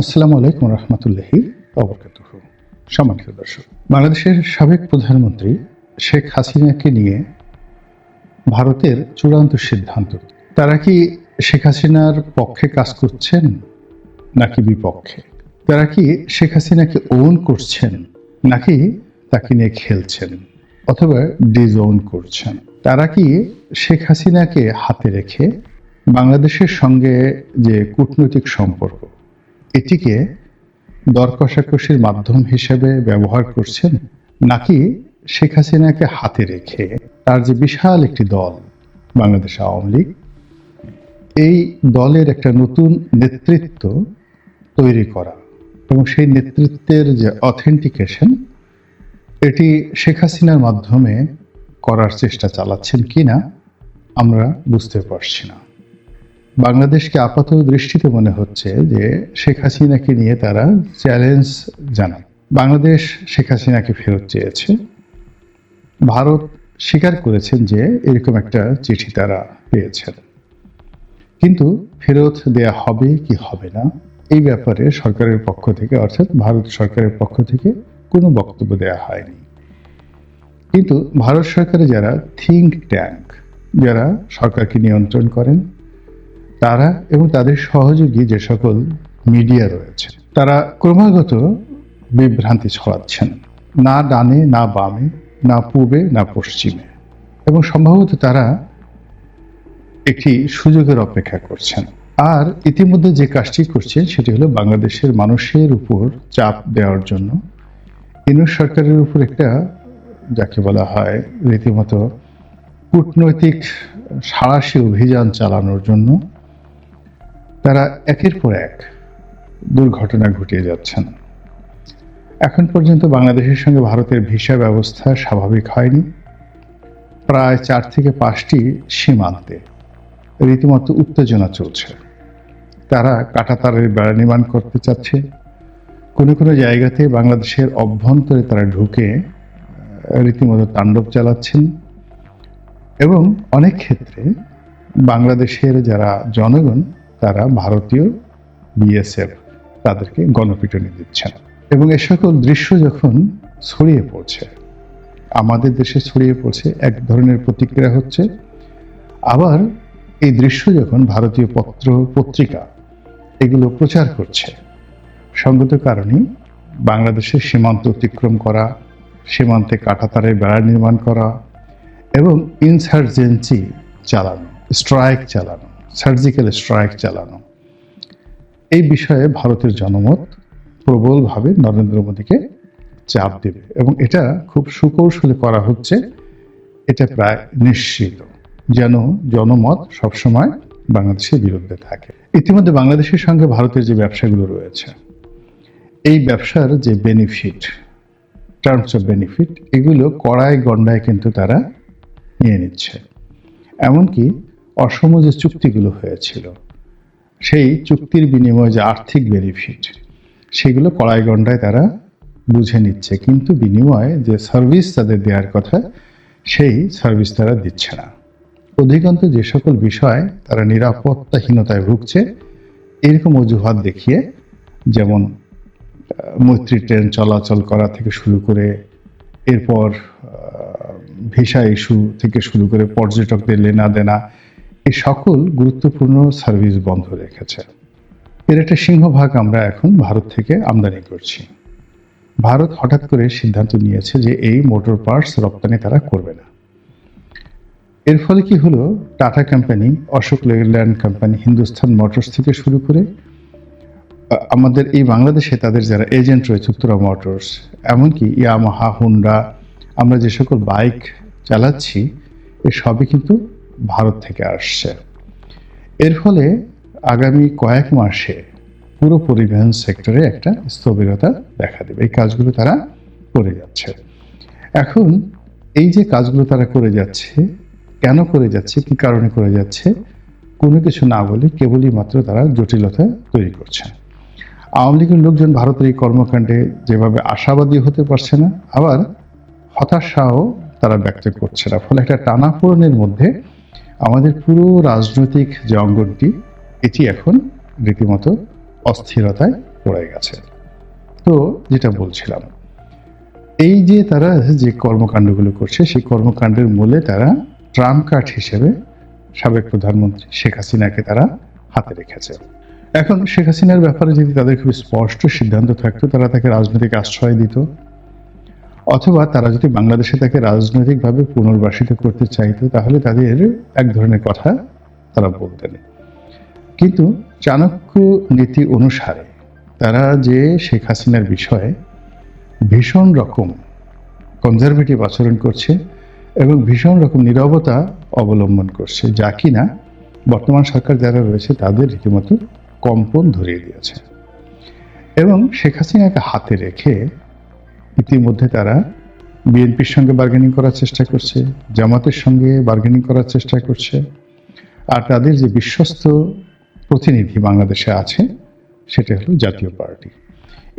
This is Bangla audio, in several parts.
আসসালামু আলাইকুম রহমতুল্লাহি অবরকাতুহ সম্মানিত দর্শক, বাংলাদেশের সাবেক প্রধানমন্ত্রী শেখ হাসিনাকে নিয়ে ভারতের চূড়ান্ত সিদ্ধান্ত। তারা কি শেখ হাসিনার পক্ষে কাজ করছেন নাকি বিপক্ষে? তারা কি শেখ হাসিনাকে ওন করছেন নাকি তাকে নিয়ে খেলছেন অথবা ডিজোন করছেন? তারা কি শেখ হাসিনাকে হাতে রেখে বাংলাদেশের সঙ্গে যে কূটনৈতিক সম্পর্ক এটিকে দর কষাকষির মাধ্যম হিসেবে ব্যবহার করছেন নাকি শেখ হাসিনাকে হাতে রেখে তার যে বিশাল একটি দল, বাংলাদেশ আওয়ামী লীগ, এই দলের একটা নতুন নেতৃত্ব তৈরি করা। এবং সেই নেতৃত্বের যে অথেন্টিকেশন এটি শেখ হাসিনার মাধ্যমে করার চেষ্টা চালাচ্ছেন কিনা আমরা বুঝতে পারছি না। বাংলাদেশকে আপাত দৃষ্টিতে মনে হচ্ছে যে শেখ হাসিনাকে নিয়ে তারা চ্যালেঞ্জ জানায়। বাংলাদেশ শেখ হাসিনাকে ফেরত চেয়েছে। ভারত স্বীকার করেছেন যে এরকম একটা চিঠি তারা পেয়েছেন। কিন্তু ফেরত দেয়া হবে কি হবে না, এই ব্যাপারে সরকারের পক্ষ থেকে, অর্থাৎ ভারত সরকারের পক্ষ থেকে কোনো বক্তব্য দেয়া হয়নি। কিন্তু ভারত সরকারে যারা থিঙ্ক ট্যাঙ্ক, যারা সরকারকে নিয়ন্ত্রণ করেন তারা এবং তাদের সহযোগী যে সকল মিডিয়া রয়েছে, তারা ক্রমাগত বিভ্রান্তি ছড়াচ্ছেন। না ডানে, না বামে, না পূবে, না পশ্চিমে। এবং সম্ভবত তারা একটি সুযোগের অপেক্ষা করছেন। আর ইতিমধ্যে যে কাজটি করছেন, সেটি হলো বাংলাদেশের মানুষের উপর চাপ দেওয়ার জন্য। ইনুস সরকারের উপর একটা যাকে বলা হয় রীতিমতো কূটনৈতিক সাঁড়াশি অভিযান চালানোর জন্য তারা একের পর এক দুর্ঘটনা ঘটিয়ে যাচ্ছেন। এখন পর্যন্ত বাংলাদেশের সঙ্গে ভারতের ভিসা ব্যবস্থা স্বাভাবিক হয়নি। প্রায় চার থেকে পাঁচটি সীমান্তে রীতিমতো উত্তেজনা চলছে। তারা কাটাতারের বেড়া নির্মাণ করতে চাচ্ছে। কোনো কোনো জায়গাতে বাংলাদেশের অভ্যন্তরে তারা ঢুকে রীতিমতো তাণ্ডব চালাচ্ছেন। এবং অনেক ক্ষেত্রে বাংলাদেশের যারা জনগণ তারা ভারতীয় বিএসএফ তাদেরকে গণপিটুনি দিচ্ছেন। এবং এ সকল দৃশ্য যখন ছড়িয়ে পড়ছে, আমাদের দেশে ছড়িয়ে পড়ছে, এক ধরনের প্রতিক্রিয়া হচ্ছে, আবার এই দৃশ্য যখন ভারতীয় পত্র, পত্রিকা এগুলো প্রচার করছে, সঙ্গত কারণেই বাংলাদেশের সীমান্ত অতিক্রম করা, সীমান্তে কাঁটাতারের বেড়া নির্মাণ করা এবং ইনসার্জেন্সি চালানো, স্ট্রাইক চালানো সার্জিক্যাল স্ট্রাইক চালানো। এই বিষয়ে ভারতের জনমত প্রবলভাবে নরেন্দ্র মোদীকে চাপ দেবে এবং এটা খুব সুকৌশলে করা হচ্ছে, এটা প্রায় নিশ্চিত যেন জনমত সবসময় বাংলাদেশের বিরুদ্ধে থাকে। ইতিমধ্যে বাংলাদেশের সঙ্গে ভারতের যে ব্যবসাগুলো রয়েছে, এই ব্যবসার যে বেনিফিট টার্মস অফ বেনিফিট এগুলো কড়ায় গন্ডায় কিন্তু তারা নিয়ে নিচ্ছে। এমনকি অসম যে চুক্তিগুলো হয়েছিল, সেই চুক্তির বিনিময়ে যে আর্থিক বেনিফিট সেগুলো কড়াই গন্ডায় তারা বুঝে নিচ্ছে। কিন্তু বিনিময়ে যে সার্ভিস তাদের দেওয়ার কথা, সেই সার্ভিস তারা দিচ্ছে না। অধিকাংশ যে সকল বিষয় তারা নিরাপত্তাহীনতায় ভুগছে। এরকম অজুহাত দেখিয়ে যেমন মৈত্রী ট্রেন চলাচল করা থেকে শুরু করে, এরপর ভিসা ইস্যু থেকে শুরু করে পর্যটকদের লেনা দেনা এই সকল গুরুত্বপূর্ণ সার্ভিস বন্ধ রেখেছে। এর একটা সিংহভাগ আমরা এখন ভারত থেকে আমদানি করছি। ভারত হঠাৎ করে সিদ্ধান্ত নিয়েছে যে এই মোটর পার্টস রপ্তানি তারা করবে না। এর ফলে কি হলো? Tata company, Ashok Leyland company, Hindustan motors থেকে শুরু করে আমাদের এই বাংলাদেশে তাদের যারা এজেন্ট রয়েছে, উত্তরা মোটরস, এমনকি ইয়ামাহা, হুন্ডা, আমরা যে সকল বাইক চালাচ্ছি, এ সবই কিন্তু ভারত থেকে আসছে। এর ফলে আগামী কয়েক মাসে পুরো পরিবহন সেক্টরে একটা স্থবিরতা দেখা দেবে। এই কাজগুলো তারা করে যাচ্ছে। এখন এই যে কাজগুলো তারা করে যাচ্ছে, কেন করে যাচ্ছে, কি কারণে করে যাচ্ছে, কোনো কিছু না বলে কেবলই মাত্র তারা জটিলতা তৈরি করছে। আওয়ামী লীগের লোকজন ভারতের এই কর্মকাণ্ডে যেভাবে আশাবাদী হতে পারছে না, আবার হতাশাও তারা ব্যক্ত করছে না। ফলে একটা টানাপোড়নের মধ্যে আমাদের পুরো রাজনৈতিক যে অঙ্গনটি, এটি এখন রীতিমতো অস্থিরতায় পড়ে গেছে। তো যেটা বলছিলাম, এই যে তারা যে কর্মকাণ্ডগুলো করছে, সেই কর্মকাণ্ডের মূলে তারা ট্রাম্প কার্ড হিসেবে সাবেক প্রধানমন্ত্রী শেখ হাসিনাকে তারা হাতে রেখেছে। এখন শেখ হাসিনার ব্যাপারে যদি তাদের খুব স্পষ্ট সিদ্ধান্ত থাকতো, তারা তাকে রাজনৈতিক আশ্রয় দিত অথবা তারা যদি বাংলাদেশে তাকে রাজনৈতিকভাবে পুনর্বাসিত করতে চাইতো, তাহলে তাদের এক ধরনের কথা তারা বলতেন। কিন্তু চাণক্য নীতি অনুসারে তারা যে শেখ হাসিনার বিষয়ে ভীষণ রকম কনজারভেটিভ আচরণ করছে এবং ভীষণ রকম নীরবতা অবলম্বন করছে, যা কিনা বর্তমান সরকার যারা রয়েছে তাদের রীতিমতো কম্পন ধরিয়ে দিয়েছে। এবং শেখ হাসিনাকে হাতে রেখে ইতিমধ্যে তারা বিএনপির সঙ্গে বার্গেনিং করার চেষ্টা করছে, জামাতের সঙ্গে বার্গেনিং করার চেষ্টা করছে। আর তাদের যে বিশ্বস্ত প্রতিনিধি বাংলাদেশে আছে, সেটা হলো জাতীয় পার্টি।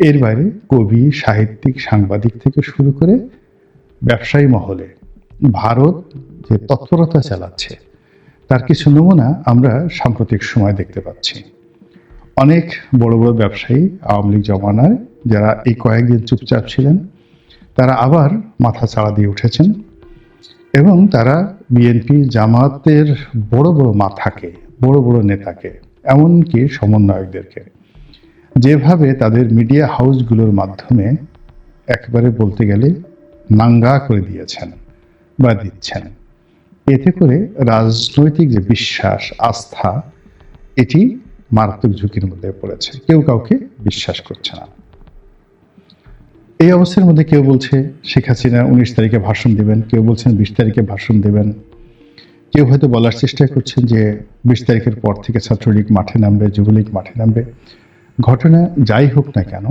এর বাইরে কবি, সাহিত্যিক, সাংবাদিক থেকে শুরু করে ব্যবসায়ী মহলে ভারত যে তৎপরতা চালাচ্ছে, তার কিছু নমুনা আমরা সাম্প্রতিক সময় দেখতে পাচ্ছি। অনেক বড় বড় ব্যবসায়ী আওয়ামী লীগ জমানায় যারা এই কয়েকদিন চুপচাপ ছিলেন, তারা আবার মাথা চাড়া দিয়ে উঠেছেন এবং তারা বিএনপি জামাতের বড় বড় মাথাকে, বড় বড় নেতাকে, এমনকি সমন্বয়কদেরকে যেভাবে তাদের মিডিয়া হাউসগুলোর মাধ্যমে একেবারে বলতে গেলে নাঙ্গা করে দিয়েছেন বা দিচ্ছেন। এতে করে রাজনৈতিক যে বিশ্বাস, আস্থা, এটি মারাত্মক ঝুঁকির মধ্যে পড়েছে। কেউ কাউকে বিশ্বাস করছে না। এই অবস্থার মধ্যে কেউ বলছে, শেখ হাসিনা উনিশ তারিখে ভাষণ দিবেন। কেউ বলছেন, বিশ তারিখে ভাষণ দেবেন। কেউ হয়তো বলার চেষ্টা করছেন যে, বিশ তারিখের পর থেকে ছাত্রলীগ মাঠে নামবে, যুবলীগ মাঠে নামবে। ঘটনা যাই হোক না কেন,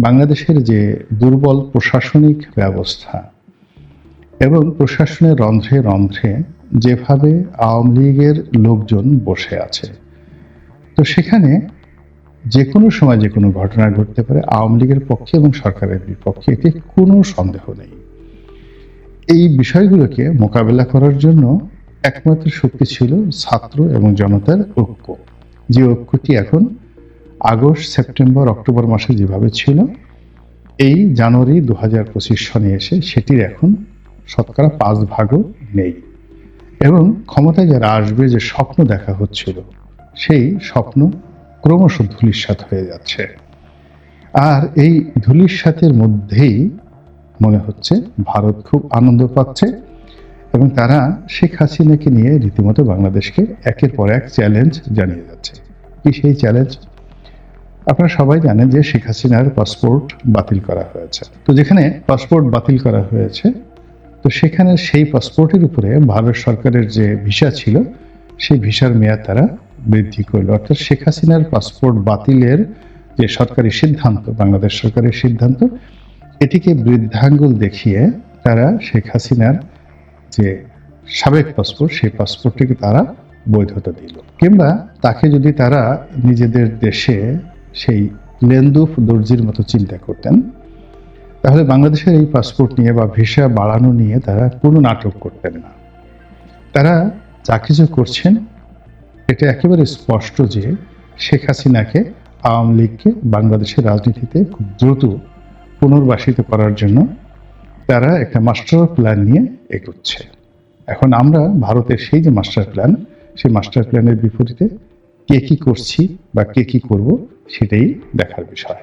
বাংলাদেশের যে দুর্বল প্রশাসনিক ব্যবস্থা এবং প্রশাসনের রন্ধ্রে রন্ধ্রে যেভাবে আওয়ামী লীগের লোকজন বসে আছে তো সেখানে যে কোনো সময় যে কোনো ঘটনা ঘটতে পারে, আওয়ামী লীগের পক্ষে এবং সরকারের বিপক্ষে, এতে কোনো সন্দেহ নেই। এই বিষয়গুলোকে মোকাবেলা করার জন্য একমাত্র শক্তি ছিল ছাত্র এবং জনতার ঐক্য। যে ঐক্যটি এখন আগস্ট, সেপ্টেম্বর, অক্টোবর মাসে যেভাবে ছিল, এই জানুয়ারি দু হাজার পঁচিশ সনে এসে সেটির এখন শতকরা পাঁচ ভাগও নেই। এবং ক্ষমতায় যারা আসবে, যে স্বপ্ন দেখা হচ্ছিল সেই স্বপ্ন ক্রমশ ধূলিসাৎ হয়ে যাচ্ছে। আর এই ধূলিসাতের মধ্যেই মনে হচ্ছে ভারত খুব আনন্দ পাচ্ছে এবং তারা শেখ হাসিনাকে নিয়ে রীতিমতো বাংলাদেশকে একের পর এক চ্যালেঞ্জ জানিয়ে যাচ্ছে। কি সেই চ্যালেঞ্জ আপনারা সবাই জানেন যে শেখ হাসিনার পাসপোর্ট বাতিল করা হয়েছে। তো যেখানে পাসপোর্ট বাতিল করা হয়েছে, তো সেখানে সেই পাসপোর্টের উপরে ভারত সরকারের যে ভিসা ছিল, সেই ভিসার মেয়াদ তারা বৃদ্ধি করল। অর্থাৎ শেখ হাসিনার পাসপোর্ট বাতিলের যে সরকারি সিদ্ধান্ত, বাংলাদেশ সরকারের সিদ্ধান্ত, এটিকে বৃদ্ধাঙ্গুল দেখিয়ে তারা শেখ হাসিনার যে সাবেক পাসপোর্ট, সেই পাসপোর্টটিকে তারা বৈধতা দিল। কিংবা তাকে যদি তারা নিজেদের দেশে সেই লেন্দুফ দর্জির মতো চিন্তা করতেন, তাহলে বাংলাদেশের এই পাসপোর্ট নিয়ে বা ভিসা বাড়ানো নিয়ে তারা কোনো নাটক করতেন না। তারা যা কিছু করছেন এটা একেবারে স্পষ্ট যে শেখ হাসিনাকে আওয়ামী লীগকে বাংলাদেশের রাজনীতিতে খুব দ্রুত পুনর্বাসিত করার জন্য তারা একটা মাস্টার প্ল্যান নিয়ে এগোচ্ছে। এখন আমরা ভারতের সেই যে মাস্টার প্ল্যান, সেই মাস্টার প্ল্যানের বিপরীতে কে কী করছি বা কে কী করব সেটাই দেখার বিষয়।